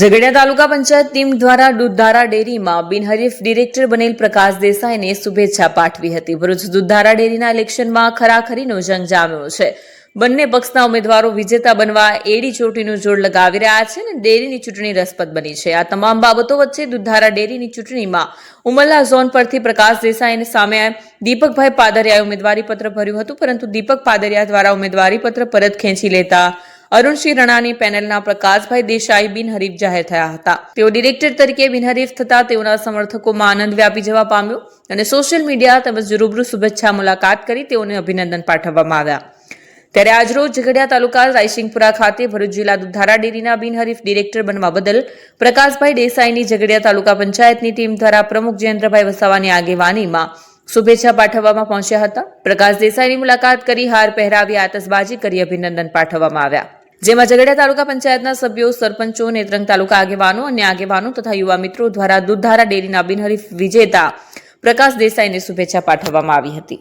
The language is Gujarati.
ઝઘડિયા તાલુકા પંચાયત ટીમ દ્વારા દૂધધારા ડેરીમાં બિનહરીફ ડિરેક્ટર બનેલ પ્રકાશ દેસાઈને શુભેચ્છા પાઠવી હતી. ભરૂચ દૂધધારા ડેરીના ઇલેક્શનમાં ખરાખરીનો જંગ જામ્યો છે. બંને પક્ષના ઉમેદવારો વિજેતા બનવા એડી ચોટીનું જોડ લગાવી રહ્યા છે અને ડેરીની ચૂંટણી રસપદ બની છે. આ તમામ બાબતો વચ્ચે દૂધધારા ડેરીની ચૂંટણીમાં ઉમરલા ઝોન પરથી પ્રકાશ દેસાઈને સામે દીપકભાઈ પાદરિયાએ ઉમેદવારી પત્ર ભર્યું હતું, પરંતુ દીપક પાદરિયા દ્વારા ઉમેદવારી પત્ર પરત ખેંચી લેતા અરુણસિંહ રણાની પેનલના પ્રકાશભાઈ દેસાઈ બિનહરીફ જાહેર થયા હતા. તેઓ ડિરેક્ટર તરીકે બિનહરીફ થતા તેઓના સમર્થકોમાં આનંદ વ્યાપી જવા પામ્યો અને સોશિયલ મીડિયા તેમજ રૂબરૂ શુભેચ્છા મુલાકાત કરી તેઓને અભિનંદન પાઠવવામાં આવ્યા. ત્યારે આજરોજ ઝઘડિયા તાલુકા રાયસિંગપુરા ખાતે ભરૂચ જિલ્લા દુધારા ડેરીના બિનહરીફ ડિરેક્ટર બનવા બદલ પ્રકાશભાઈ દેસાઈની ઝઘડિયા તાલુકા પંચાયતની ટીમ દ્વારા પ્રમુખ જયેન્દ્રભાઈ વસાવાની આગેવાનીમાં શુભેચ્છા પાઠવવામાં પહોંચ્યા હતા. પ્રકાશ દેસાઈની મુલાકાત કરી હાર પહેરાવી આતશબાજી કરી અભિનંદન પાઠવવામાં આવ્યા. જેમાં ઝઘડિયા તાલુકા પંચાયતના સભ્યો, સરપંચો, નેત્રંગ તાલુકા આગેવાનો અને આગેવાનો તથા યુવા મિત્રો દ્વારા દૂધધારા ડેરીના બિનહરીફ વિજેતા પ્રકાશ દેસાઈને શુભેચ્છા પાઠવવામાં આવી હતી.